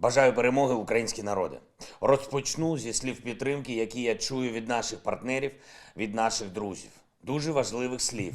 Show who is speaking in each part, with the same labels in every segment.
Speaker 1: Бажаю перемоги українські народи. Розпочну зі слів підтримки, які я чую від наших партнерів, від наших друзів. Дуже важливих слів.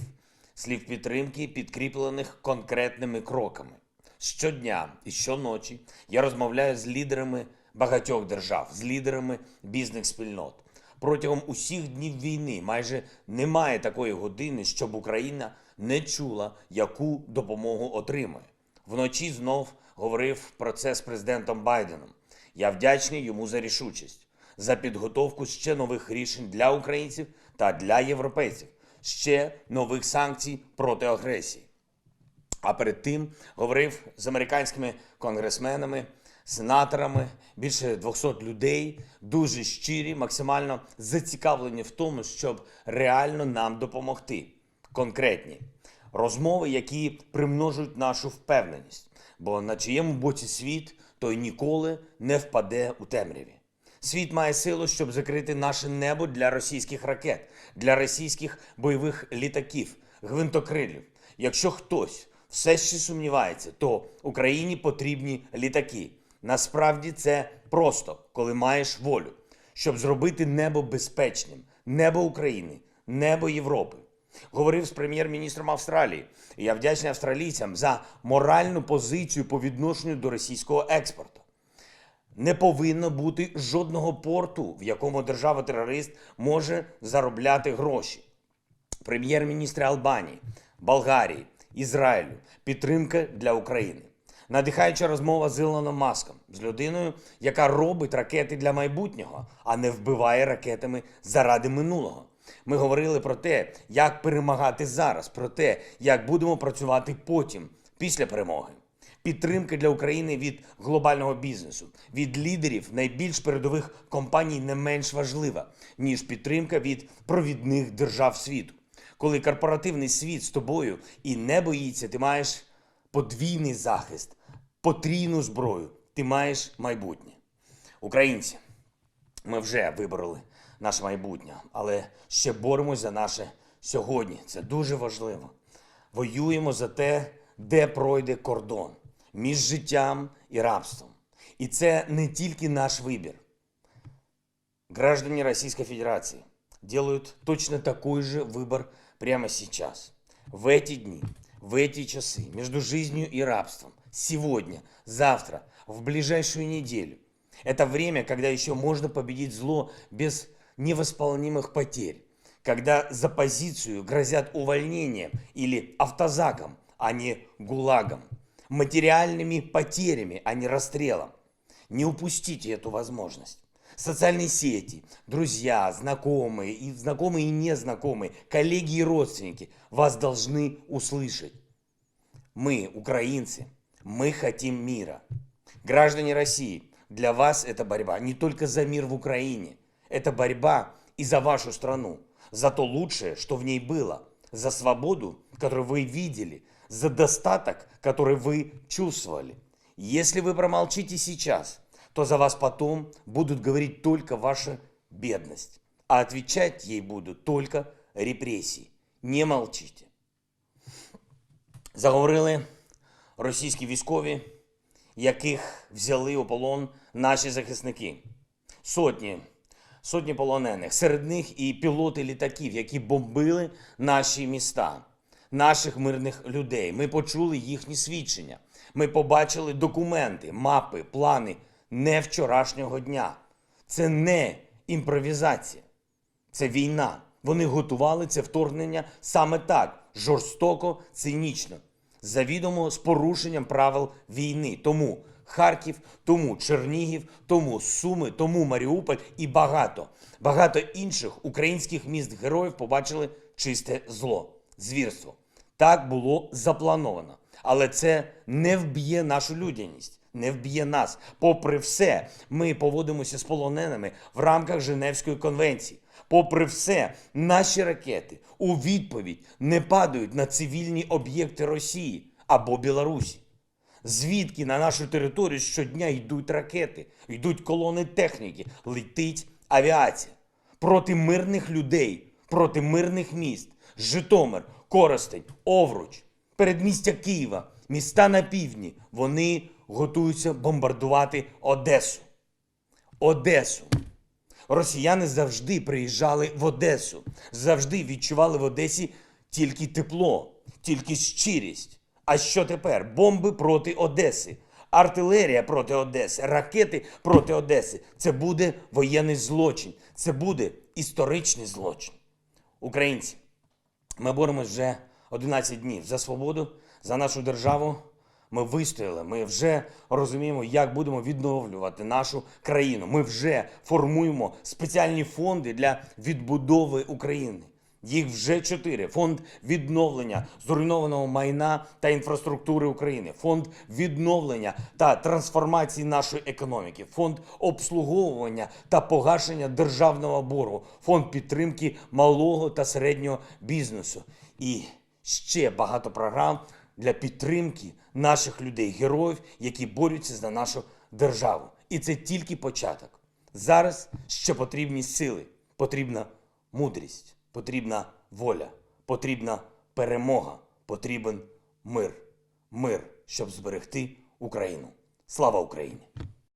Speaker 1: Слів підтримки, підкріплених конкретними кроками. Щодня і щоночі я розмовляю з лідерами багатьох держав, з лідерами бізнес-спільнот. Протягом усіх днів війни майже немає такої години, щоб Україна не чула, яку допомогу отримує. Вночі знов говорив про це з президентом Байденом. Я вдячний йому за рішучість, за підготовку ще нових рішень для українців та для європейців, ще нових санкцій проти агресії. А перед тим говорив з американськими конгресменами, сенаторами, більше 200 людей, дуже щирі, максимально зацікавлені в тому, щоб реально нам допомогти. Конкретні розмови, які примножують нашу впевненість. Бо на чиєму боці світ, той ніколи не впаде у темряві. Світ має силу, щоб закрити наше небо для російських ракет, для російських бойових літаків, гвинтокрилів. Якщо хтось все ще сумнівається, то Україні потрібні літаки. Насправді це просто, коли маєш волю, щоб зробити небо безпечним, небо України, небо Європи. Говорив з прем'єр-міністром Австралії. Я вдячний австралійцям за моральну позицію по відношенню до російського експорту. Не повинно бути жодного порту, в якому держава-терорист може заробляти гроші. Прем'єр-міністри Албанії, Болгарії, Ізраїлю, підтримка для України. Надихаюча розмова з Ілоном Маском, з людиною, яка робить ракети для майбутнього, а не вбиває ракетами заради минулого. Ми говорили про те, як перемагати зараз, про те, як будемо працювати потім, після перемоги. Підтримка для України від глобального бізнесу, від лідерів найбільш передових компаній не менш важлива, ніж підтримка від провідних держав світу. Коли корпоративний світ з тобою і не боїться, ти маєш подвійний захист, потрійну зброю, ти маєш майбутнє. Українці, ми вже вибороли наше майбутнє, але ще боремось за наше сьогодні. Це дуже важливо. Воюємо за те, де пройде кордон між життям і рабством. І це не тільки наш выбор. Граждане Российской Федерации делают точно такой же выбор прямо сейчас. В эти дни, в эти часы, между жизнью и рабством, сегодня, завтра, в ближайшую неделю. Это время, когда еще можно победить зло без невосполнимых потерь. Когда за позицию грозят увольнением или автозаком, а не гулагом. Материальными потерями, а не расстрелом. Не упустите эту возможность. Социальные сети, друзья, знакомые, и знакомые и незнакомые, коллеги и родственники вас должны услышать. Мы, украинцы, мы хотим мира. Граждане России, для вас это борьба не только за мир в Украине. Это борьба и за вашу страну, за то лучшее, что в ней было, за свободу, которую вы видели, за достаток, который вы чувствовали. Если вы промолчите сейчас, то за вас потом будут говорить только ваша бедность, а отвечать ей будут только репрессии. Не молчите. Заговорили російські військові, яких взяли у полон наші захисники. Сотні, сотні полонених. Серед них і пілоти літаків, які бомбили наші міста, наших мирних людей. Ми почули їхні свідчення. Ми побачили документи, мапи, плани не вчорашнього дня. Це не імпровізація. Це війна. Вони готували це вторгнення саме так, жорстоко, цинічно, завідомо з порушенням правил війни. Тому Харків, тому Чернігів, тому Суми, тому Маріуполь і багато, багато інших українських міст героїв побачили чисте зло, звірство. Так було заплановано. Але це не вб'є нашу людяність, не вб'є нас. Попри все, ми поводимося з полоненими в рамках Женевської конвенції. Попри все, наші ракети у відповідь не падають на цивільні об'єкти Росії або Білорусі. Звідки на нашу територію щодня йдуть ракети, йдуть колони техніки, летить авіація проти мирних людей, проти мирних міст. Житомир, Коростень, Овруч, передмістя Києва, міста на півдні. Вони готуються бомбардувати Одесу. Одесу. Росіяни завжди приїжджали в Одесу, завжди відчували в Одесі тільки тепло, тільки щирість. А що тепер? Бомби проти Одеси, артилерія проти Одеси, ракети проти Одеси. Це буде воєнний злочин, це буде історичний злочин. Українці, ми боремось вже 11 днів за свободу, за нашу державу. Ми вистояли, ми вже розуміємо, як будемо відновлювати нашу країну. Ми вже формуємо спеціальні фонди для відбудови України. Їх вже чотири: фонд відновлення зруйнованого майна та інфраструктури України, фонд відновлення та трансформації нашої економіки, фонд обслуговування та погашення державного боргу, фонд підтримки малого та середнього бізнесу. І ще багато програм для підтримки наших людей, героїв, які борються за нашу державу. І це тільки початок. Зараз ще потрібні сили, потрібна мудрість, потрібна воля, потрібна перемога, потрібен мир. Мир, щоб зберегти Україну. Слава Україні!